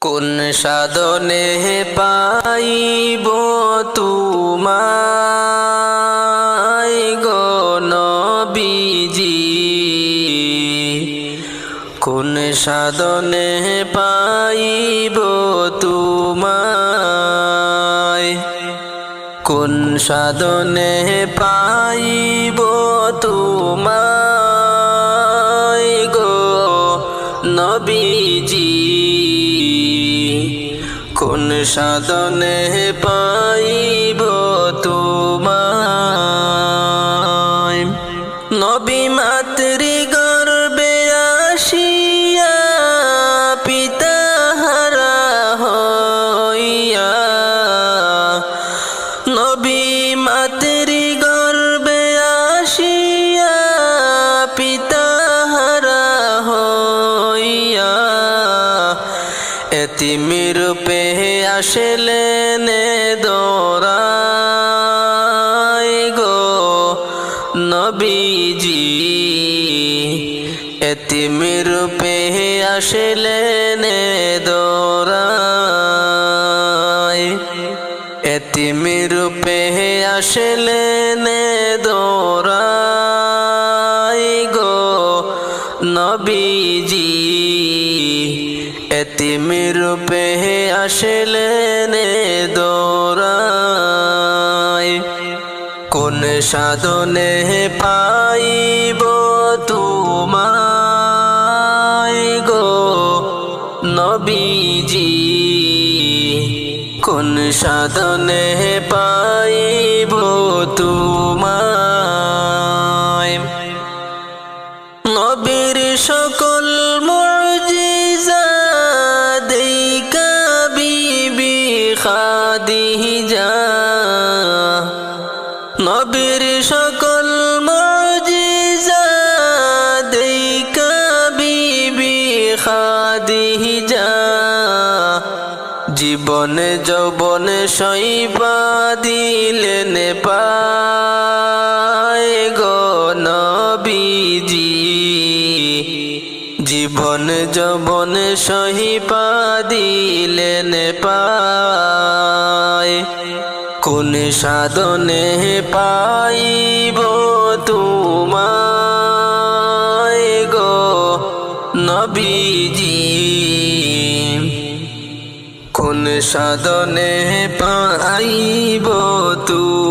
কোন সাধনে পাইব তোমায় গো নবীজি? কোন সাধনে পাইব তোমায়? কোন সাধনে পাইব তোমায়? নবীজি কোন সাধনে পাইব তোমায়? নবী মাতৃ গর্বে আসিয়া পিতা হারা হইয়া নবী এতিমির রূপে আসলেন দোরাই গো নবীজি। এতিমির রূপে আসলেন দোরাই। এতিমির রূপে আসলেন দোরাই। নবীজি এতিমির রূপে আসলেন দোরাই। কোন সাধনে পাইব তোমায় গো নবীজি? কোন সাধনে পাইব তোমায়? খাদিজা নবীর সকল জীবন যৌবন সইবা দিলেন পায় গো নবীজি। জীবন যৌবন সহি দিলেন পায়। কোন সাধনে পাইব তোমায় গো নবীজি? কোন সাধনে পাইব তু